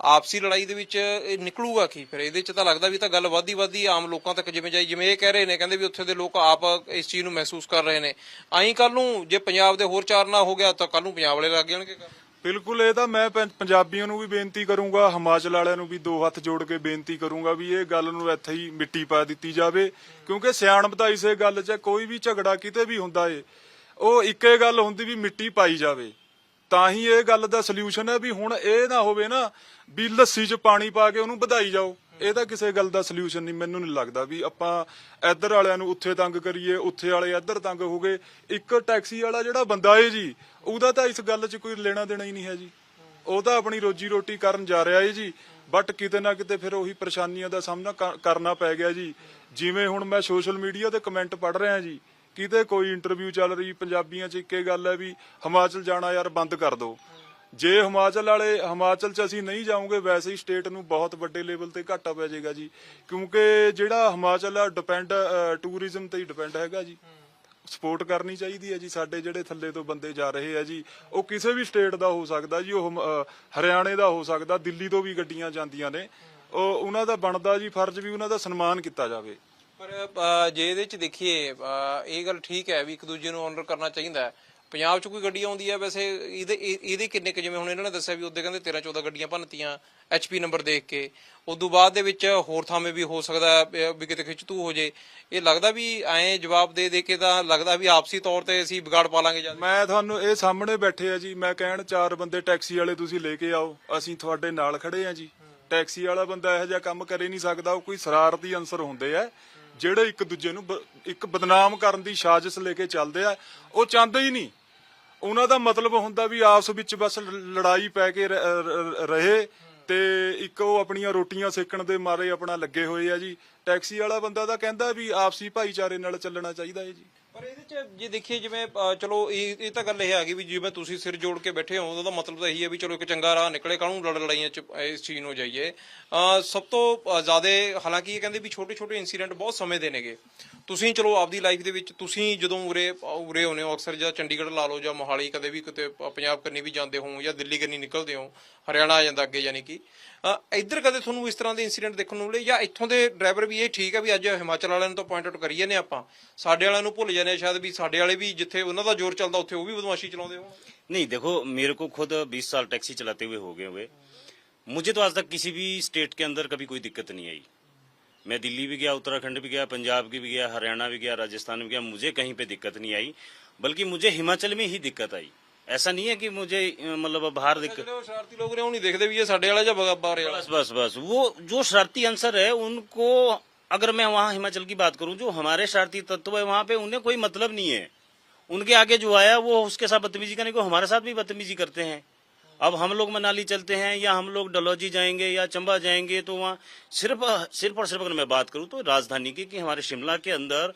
ਆਪਸੀ ਲੜਾਈ ਦੇ ਵਿੱਚ ਇਹ ਨਿਕਲੂਗਾ ਕੀ ਫਿਰ? ਇਹਦੇ ਚ ਤਾਂ ਲੱਗਦਾ ਵੀ ਤਾਂ ਗੱਲ ਵਾਦੀ ਵਾਦੀ ਆਮ ਲੋਕਾਂ ਤੱਕ ਜਿਵੇਂ ਜਾਈ ਜਿਵੇਂ ਇਹ ਕਹਿ ਰਹੇ ਨੇ ਕਹਿੰਦੇ ਵੀ ਉੱਥੇ ਦੇ ਲੋਕ ਆਪ ਇਸ ਚੀਜ਼ ਨੂੰ ਮਹਿਸੂਸ ਕਰ ਰਹੇ ਨੇ। ਆਈ ਕੱਲ ਨੂੰ ਜੇ ਪੰਜਾਬ ਦੇ ਹੋਰ ਚਾਰ ਨਾ ਹੋ ਗਿਆ ਤਾਂ ਕੱਲ ਨੂੰ ਪੰਜਾਬ ਵਾਲੇ ਲੱਗ ਜਾਣਗੇ। ਕਰਨ। ਬਿਲਕੁਲ ਇਹ ਤਾਂ ਮੈਂ ਪੰ- ਪੰਜਾਬੀਆਂ ਨੂੰ ਵੀ ਬੇਨਤੀ ਕਰੂੰਗਾ ਹਿਮਾਚਲ ਵਾਲਿਆਂ ਨੂੰ ਵੀ ਦੋ ਹੱਥ ਜੋੜ ਕੇ ਬੇਨਤੀ ਕਰੂੰਗਾ ਵੀ ਇਹ ਗੱਲ ਨੂੰ ਇੱਥੇ ਹੀ ਮਿੱਟੀ ਪਾ ਦਿੱਤੀ ਜਾਵੇ ਕਿਉਂਕਿ ਸਿਆਣਪ ਤਾਂ ਇਸੇ ਗੱਲ 'ਚ ਹੈ, ਕੋਈ ਵੀ ਝਗੜਾ ਕਿਤੇ ਵੀ ਹੁੰਦਾ ਏ ਉਹ ਇੱਕੇ ਗੱਲ ਹੁੰਦੀ ਵੀ ਮਿੱਟੀ ਪਾਈ ਜਾਵੇ। ਤਾਂ ਹੀ ਇਹ ਗੱਲ ਦਾ ਸੋਲੂਸ਼ਨ ਹੈ ਵੀ ਹੁਣ ਇਹ ਨਾ ਹੋਵੇ ਨਾ ਵੀ ਲੱਸੀ 'ਚ ਪਾਣੀ ਪਾ ਕੇ ਉਹਨੂੰ ਵਧਾਈ ਜਾਓ। ਇਹ ਕਿਸੇ ਗੱਲ ਦਾ ਸੋਲੂਸ਼ਨ ਨਹੀਂ, ਮੈਨੂੰ ਨਹੀਂ ਲੱਗਦਾ ਵੀ ਆਪਾਂ ਇੱਧਰ ਵਾਲਿਆਂ ਨੂੰ ਉੱਥੇ ਤੰਗ ਕਰੀਏ, ਉੱਥੇ ਵਾਲੇ ਇੱਧਰ ਤੰਗ ਹੋ ਗਏ। ਇੱਕ ਟੈਕਸੀ ਵਾਲਾ ਜਿਹੜਾ ਬੰਦਾ ਏ ਜੀ, ਉਹਦਾ ਤਾਂ ਇਸ ਗੱਲ 'ਚ ਕੋਈ ਲੈਣਾ ਦੇਣਾ ਹੀ ਨਹੀਂ ਹੈ ਜੀ। ਉਹ ਤਾਂ ਆਪਣੀ ਰੋਜੀ ਰੋਟੀ ਕਰਨ ਜਾ ਰਿਹਾ ਏ ਜੀ ਬਟ ਕਿਤੇ ਨਾ ਕਿਤੇ ਫਿਰ ਉਹੀ ਪਰੇਸ਼ਾਨੀਆਂ ਦਾ ਸਾਹਮਣਾ ਕਰਨਾ ਪੈ ਗਿਆ ਜੀ। ਜਿਵੇਂ ਹੁਣ ਮੈਂ ਸੋਸ਼ਲ ਮੀਡੀਆ ਤੇ ਕਮੈਂਟ ਪੜ੍ਹ ਰਿਹਾ ਜੀ, ਕਿਤੇ ਕੋਈ ਇੰਟਰਵਿਊ ਚੱਲ ਰਹੀ, ਪੰਜਾਬੀਆਂ 'ਚ ਇੱਕੇ ਗੱਲ ਹੈ ਵੀ ਹਿਮਾਚਲ ਜਾਣਾ ਯਾਰ ਬੰਦ ਕਰ ਦਿਓ ਜੇ ਹਿਮਾਚਲ ਵਾਲੇ, ਹਿਮਾਚਲ 'ਚ ਅਸੀਂ ਨਹੀਂ ਜਾਵਾਂਗੇ ਵੈਸੇ ਹੀ ਸਟੇਟ ਨੂੰ ਬਹੁਤ ਵੱਡੇ ਲੈਵਲ ਤੇ ਘਾਟਾ ਪੈ ਜਾਏਗਾ ਜੀ। ਕਿਉਂਕਿ ਜਿਹੜਾ ਹਿਮਾਚਲ ਆ ਡਿਪੈਂਡ ਟੂਰਿਜ਼ਮ ਤੇ ਹੀ ਡਿਪੈਂਡ ਹੈਗਾ ਜੀ। ਸਪੋਰਟ ਕਰਨੀ ਚਾਹੀਦੀ ਹੈ ਜੀ, ਸਾਡੇ ਜਿਹੜੇ ਥੱਲੇ ਤੋਂ ਬੰਦੇ ਜਾ ਰਹੇ ਆ ਜੀ। ਉਹ ਕਿਸੇ ਵੀ ਸਟੇਟ ਦਾ ਹੋ ਸਕਦਾ ਜੀ, ਉਹ ਹਰਿਆਣੇ ਦਾ ਹੋ ਸਕਦਾ, ਦਿੱਲੀ ਤੋਂ ਵੀ ਗੱਡੀਆਂ ਜਾਂਦੀਆਂ ਨੇ। ਉਹ, ਉਹਨਾਂ ਦਾ ਬਣਦਾ ਜੀ, ਫਰਜ਼ ਵੀ ਉਹਨਾਂ ਦਾ ਸਨਮਾਨ ਕੀਤਾ ਜਾਵੇ। ਪਰ ਜੇ ਇਹਦੇ ਚ ਦੇਖੀਏ ਇਹ ਗੱਲ ਠੀਕ ਹੈ ਵੀ ਇੱਕ ਦੂਜੇ ਨੂੰ ਆਨਰ ਕਰਨਾ ਚਾਹੀਦਾ ਪੰਜਾਬ ਚ ਕੋਈ ਗੱਡੀ ਆਉਂਦੀ ਹੈ ਵੈਸੇ, ਇਹਦੇ, ਇਹ- ਇਹਦੇ ਕਿੰਨੇ ਕੁ, ਜਿਵੇਂ ਹੁਣ ਇਹਨਾਂ ਨੇ ਦੱਸਿਆ ਵੀ ਉਹਦੇ ਕਹਿੰਦੇ 13 14 ਗੱਡੀਆਂ ਭੰਨਤੀਆਂ ਐਚਪੀ ਨੰਬਰ ਦੇਖ ਕੇ। ਉਦੋਂ ਬਾਅਦ ਦੇ ਵਿੱਚ ਹੋਰ ਥਾਵੇਂ ਵੀ ਹੋ ਸਕਦਾ ਹੈ ਵੀ- ਵੀ ਕਿਤੇ ਖਿੱਚਤੂ ਹੋ ਜੇ। ਇਹ ਲੱਗਦਾ ਵੀ ਐਂ ਜਵਾਬ ਦੇ ਦੇ ਕੇ ਤਾਂ ਲੱਗਦਾ ਵੀ ਆਪਸੀ ਤੌਰ ਤੇ ਅਸੀਂ ਵਿਗਾੜ ਪਾ ਲਾਂਗੇ ਜਦ ਮੈਂ ਤੁਹਾਨੂੰ ਇਹ ਸਾਹਮਣੇ ਬੈਠੇ ਆ ਜੀ, ਮੈਂ ਕਹਿਣ ਚਾਰ ਬੰਦੇ ਟੈਕਸੀ ਵਾਲੇ ਤੁਸੀਂ ਲੈ ਕੇ ਆਓ, ਅਸੀਂ ਤੁਹਾਡੇ ਨਾਲ ਖੜੇ ਆ ਜੀ। ਟੈਕਸੀ ਵਾਲਾ ਬੰਦਾ ਇਹੋ ਜਿਹਾ ਕੰਮ ਕਰੇ ਨਹੀਂ ਸਕਦਾ, ਉਹ ਕੋਈ ਸ਼ਰਾਰਤੀ ਅਨਸਰ ਹੁੰਦੇ ਆ। ਜਿਹੜੇ ਇੱਕ ਦੂਜੇ ਨੂੰ ਬ- ਇੱਕ ਬਦਨਾਮ ਕਰਨ ਦੀ ਸਾਜ਼ਿਸ਼ ਲੈ ਕੇ ਚੱਲਦੇ ਆ, ਉਹ ਚਾਹੁੰਦੇ ਹੀ ਨਹੀਂ। ਉਹਨਾਂ ਦਾ ਮਤਲਬ ਹੁੰਦਾ ਵੀ ਆਪਸ ਵਿੱਚ ਬਸ ਲੜਾਈ ਪੈ ਕੇ ਰਹੇ ਤੇ ਇੱਕ ਉਹ ਆਪਣੀਆਂ ਰੋਟੀਆਂ ਸੇਕਣ ਦੇ ਮਾਰੇ ਆਪਣਾ ਲੱਗੇ ਹੋਏ ਆ ਜੀ। ਟੈਕਸੀ ਵਾਲਾ ਬੰਦਾ ਤਾਂ ਕਹਿੰਦਾ ਵੀ ਆਪਸੀ ਭਾਈਚਾਰੇ ਨਾਲ ਚੱਲਣਾ ਚਾਹੀਦਾ ਹੈ ਜੀ। ਪਰ ਇਹਦੇ ਚ ਜੇ ਦੇਖੀਏ ਜਿਵੇਂ ਅ, ਚਲੋ ਇਹ ਇਹ ਤਾਂ ਗੱਲ ਇਹ ਆ ਗਈ ਵੀ ਜਿਵੇਂ ਤੁਸੀਂ ਸਿਰ ਜੋੜ ਕੇ ਬੈਠੇ ਹੋ ਉਹਦਾ ਮਤਲਬ ਤਾਂ ਇਹੀ ਹੈ ਵੀ ਚਲੋ ਇੱਕ ਚੰਗਾ ਰਾਹ ਨਿਕਲੇ ਕਾਹਨੂੰ ਲੜ ਲੜਾਈਆਂ ਚ ਇਸ ਚੀਜ਼ ਨੂੰ ਜਾਈਏ। ਅ, ਸਭ ਤੋਂ ਜ਼ਿਆਦਾ ਹਾਲਾਂਕਿ ਇਹ ਕਹਿੰਦੇ ਵੀ ਛੋਟੇ ਛੋਟੇ ਇਨਸੀਡੈਂਟ ਬਹੁਤ ਸਮੇਂ ਦੇ ਨੇਗੇ। ਤੁਸੀਂ ਚਲੋ ਆਪਦੀ ਲਾਈਫ ਦੇ ਵਿੱਚ ਤੁਸੀਂ ਜਦੋਂ ਉਰੇ ਉਰੇ ਹੋਨੇ ਹੋ ਅਕਸਰ ਜਾਂ ਚੰਡੀਗੜ੍ਹ ਲਾ ਲਓ ਜਾਂ ਮੋਹਾਲੀ ਕਦੇ ਵੀ ਕਿਤੇ ਪ- ਪੰਜਾਬ ਕਰਨੀ ਵੀ ਜਾਂਦੇ ਹੋ ਜਾਂ ਦਿੱਲੀ ਕਰਨੀ ਨਿਕਲਦੇ ਹੋ ਹਰਿਆਣਾ ਆ ਜਾਂਦਾ ਅੱਗੇ ਯਾਨੀ ਕਿ। ਇੱਧਰ ਕਦੇ ਤੁਹਾਨੂੰ ਇਸ ਤਰ੍ਹਾਂ ਦੇ ਇਨਸੀਡੈਂਟ ਦੇਖਣ ਨੂੰ ਮਿਲੇ ਜਾਂ ਇੱਥੋਂ ਦੇ ਡਰਾਈਵਰ ਵੀ ਇਹ ਠੀਕ ਹੈ ਵੀ ਅੱਜ ਹਿਮਾਚਲ ਵਾਲਿਆਂ ਨੂੰ ਤਾਂ ਪੁਆਇੰਟ ਆਊਟ ਕਰੀਏ ਨੇ ਆਪਾਂ ਸਾਡੇ ਵਾਲਿਆਂ ਨੂੰ ਭੁੱਲ ਜਾਂਦੇ ਹਾਂ ਸ਼ਾਇਦ ਵੀ ਸਾਡੇ ਵਾਲੇ ਵੀ ਜਿੱਥੇ ਉਹਨਾਂ ਦਾ ਜ਼ੋਰ ਚੱਲਦਾ ਉੱਥੇ ਉਹ ਵੀ ਬਦਮਾਸ਼ੀ ਚਲਾਉਂਦੇ ਹੋਣ नहीं देखो मेरे को खुद 20 साल टैक्सी चलाते हुए हो गए हुए मुझे तो आज तक किसी भी स्टेट के अंदर कभी कोई दिक्कत नहीं आई मैं दिल्ली भी गया उत्तराखंड भी गया पंजाब की भी गया हरियाणा भी गया राजस्थान भी गया मुझे कहीं पे दिक्कत नहीं आई बल्कि मुझे हिमाचल में ही दिक्कत आई ऐसा नहीं है कि मुझे अ, मतलब बाहर दिक्कत ਜਿਹੜੇ ਉਹ ਸ਼ਰਾਰਤੀ ਲੋਕ ਨੇ ਉਹ ਨਹੀਂ ਦੇਖਦੇ ਵੀ ਇਹ ਸਾਡੇ ਵਾਲਾ ਜਾਂ ਬਗਾ- ਬਾਹਰੇ ਵਾਲਾ बस बस बस वो जो शरारती आंसर है उनको अगर मैं वहाँ हिमाचल की बात करूं जो हमारे शरारती तत्व है वहाँ पे उन्हें कोई मतलब नहीं है उनके आगे जो आया वो उसके साथ बदतमीजी करने को हमारे साथ भी बदतमीजी करते हैं अब हम लोग मनाली चलते हैं या हम लोग डलौजी जाएंगे या चंबा जाएंगे तो वहाँ सिर्फ सिर्फ और सिर्फ अगर मैं बात करूं तो राजधानी की कि हमारे शिमला के अंदर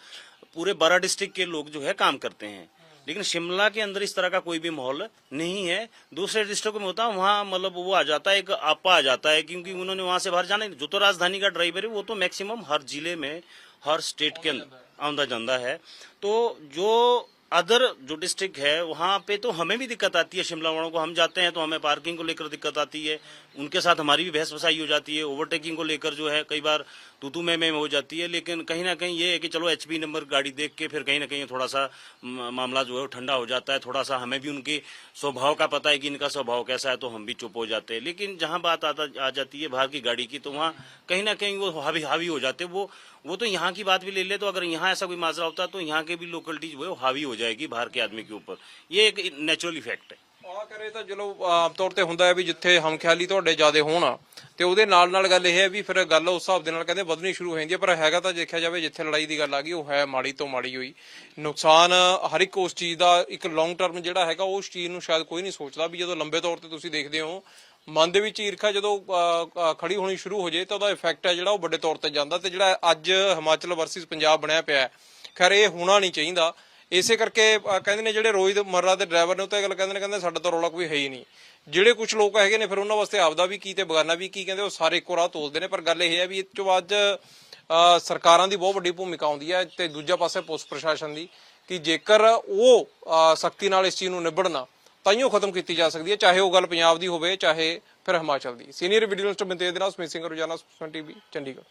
पूरे बारह डिस्ट्रिक्ट के लोग जो है काम करते हैं लेकिन शिमला के अंदर इस तरह का कोई भी माहौल नहीं है। दूसरे डिस्ट्रिक्ट में होता है वहाँ मतलब वो आ जाता है, एक आपा आ जाता है, क्योंकि उन्होंने वहाँ से बाहर जाना, जो तो राजधानी का ड्राइवर है, वो तो मैक्सिमम हर ज़िले में, हर स्टेट के अंदर आंदा जाता है। तो जो अदर जो डिस्ट्रिक्ट है, वहाँ पे तो हमें भी दिक्कत आती है, शिमला वालों को हम जाते हैं तो हमें पार्किंग को लेकर दिक्कत आती है। उनके साथ हमारी भी बहस बसाई हो जाती है ओवरटेकिंग को लेकर जो है, कई बार तू तू मैं मैं हो जाती है, लेकिन कहीं ना कहीं ये है कि चलो एच नंबर गाड़ी देख के फिर कहीं ना कहीं थोड़ा सा मामला जो है ठंडा हो जाता है थोड़ा सा हमें भी उनके स्वभाव का पता है कि इनका स्वभाव कैसा है तो हम भी चुप हो जाते हैं। लेकिन जहाँ बात आता, आ जाती है बाहर की गाड़ी की तो वहाँ कहीं ना कहीं वो हावी हावी हो जाते वो वो तो यहाँ की बात भी ले ले तो अगर यहाँ ऐसा कोई माजरा होता तो यहाँ के भी लोकलिटी जो है हावी हो जाएगी बाहर के आदमी के ऊपर। ये एक नेचुरल इफ़ेक्ट है। ਆ ਕਰੇ ਤਾਂ ਚਲੋ ਆਮ ਤੌਰ ਤੇ ਹੁੰਦਾ ਹੈ ਵੀ ਜਿੱਥੇ ਹਮਖਿਆਲੀ ਤੁਹਾਡੇ ਜ਼ਿਆਦੇ ਹੋਣ ਤੇ ਉਹਦੇ ਨਾਲ ਨਾਲ ਗੱਲ ਇਹ ਹੈ ਵੀ ਫਿਰ ਗੱਲ ਉਸ ਹਿਸਾਬ ਦੇ ਨਾਲ ਕਹਿੰਦੇ ਵਧਣੀ ਸ਼ੁਰੂ ਹੋ ਜਾਂਦੀ ਹੈ ਪਰ ਹੈਗਾ ਤਾਂ ਦੇਖਿਆ ਜਾਵੇ ਜਿੱਥੇ ਲੜਾਈ ਦੀ ਗੱਲ ਆ ਗਈ ਉਹ ਹੈ ਮਾੜੀ ਤੋਂ ਮਾੜੀ ਹੋਈ। ਨੁਕਸਾਨ ਹਰ ਇੱਕ ਉਸ ਚੀਜ਼ ਦਾ ਇੱਕ ਲੌਂਗ ਟਰਮ ਜਿਹੜਾ ਹੈਗਾ ਉਸ ਚੀਜ਼ ਨੂੰ ਸ਼ਾਇਦ ਕੋਈ ਨਹੀਂ ਸੋਚਦਾ ਵੀ ਜਦੋਂ ਲੰਬੇ ਤੌਰ ਤੇ ਤੁਸੀਂ ਦੇਖਦੇ ਹੋ ਮਨ ਦੇ ਵਿੱਚ ਈਰਖਾ ਜਦੋਂ ਅ, ਖੜੀ ਹੋਣੀ ਸ਼ੁਰੂ ਹੋ ਜੇ ਤਾਂ ਉਹਦਾ ਇਫੈਕਟ ਹੈ ਜਿਹੜਾ ਉਹ ਵੱਡੇ ਤੌਰ ਤੇ ਜਾਂਦਾ ਤੇ ਜਿਹੜਾ ਅੱਜ ਹਿਮਾਚਲ ਵਰਸਸ ਪੰਜਾਬ ਬਣਿਆ ਪਿਆ ਹੈ, ਖੈਰ ਇਹ ਹੋਣਾ ਨਹੀਂ ਚਾਹੀਦਾ। ਇਸੇ ਕਰਕੇ ਅਹ, ਕਹਿੰਦੇ ਨੇ ਜਿਹੜੇ ਰੋਜ਼ ਮਰਰਾ ਦੇ ਡਰਾਈਵਰ ਨੇ ਉਹ ਤਾਂ ਇਹ ਗੱਲ ਕਹਿੰਦੇ ਨੇ ਕਹਿੰਦੇ ਸਾਡਾ ਤਾਂ ਰੌਲਾ ਕੋਈ ਹੈ ਹੀ ਨਹੀਂ। ਜਿਹੜੇ ਕੁਝ ਲੋਕ ਹੈਗੇ ਨੇ ਫਿਰ ਉਹਨਾਂ ਵਾਸਤੇ ਆਪਦਾ ਵੀ ਕੀ ਤੇ ਬਗਾਨਾ ਵੀ ਕੀ ਕਹਿੰਦੇ ਉਹ ਸਾਰੇ ਇੱਕੋ ਰਾਹ ਤੋਲਦੇ ਨੇ। ਪਰ ਗੱਲ ਇਹ ਹੈ ਵੀ ਇਹ ਚੋਂ ਅੱਜ ਅਹ, ਸਰਕਾਰਾਂ ਦੀ ਬਹੁਤ ਵੱਡੀ ਭੂਮਿਕਾ ਆਉਂਦੀ ਹੈ ਤੇ ਦੂਜਾ ਪਾਸੇ ਪੁਲਿਸ ਪ੍ਰਸ਼ਾਸਨ ਦੀ ਕਿ ਜੇਕਰ ਉਹ ਸਖਤੀ ਨਾਲ ਇਸ ਚੀਜ਼ ਨੂੰ ਨਿਬੜਨਾ ਤਾਈਓ ਖਤਮ ਕੀਤੀ ਜਾ ਸਕਦੀ ਹੈ ਚਾਹੇ ਉਹ ਗੱਲ ਪੰਜਾਬ ਦੀ ਹੋਵੇ ਚਾਹੇ ਫਿਰ ਹਿਮਾਚਲ ਦੀ। ਸੀਨੀਅਰ ਵੀਡੀਓ ਜਰਨਲਿਸਟ ਬੰਦੇ ਦੇ ਨਾਲ ਸਮਿਤ ਸਿੰਘ ਰੋਜ਼ਾਨਾ ਸੁਖਮਨ ਟੀਵੀ ਚੰਡੀਗੜ੍ਹ।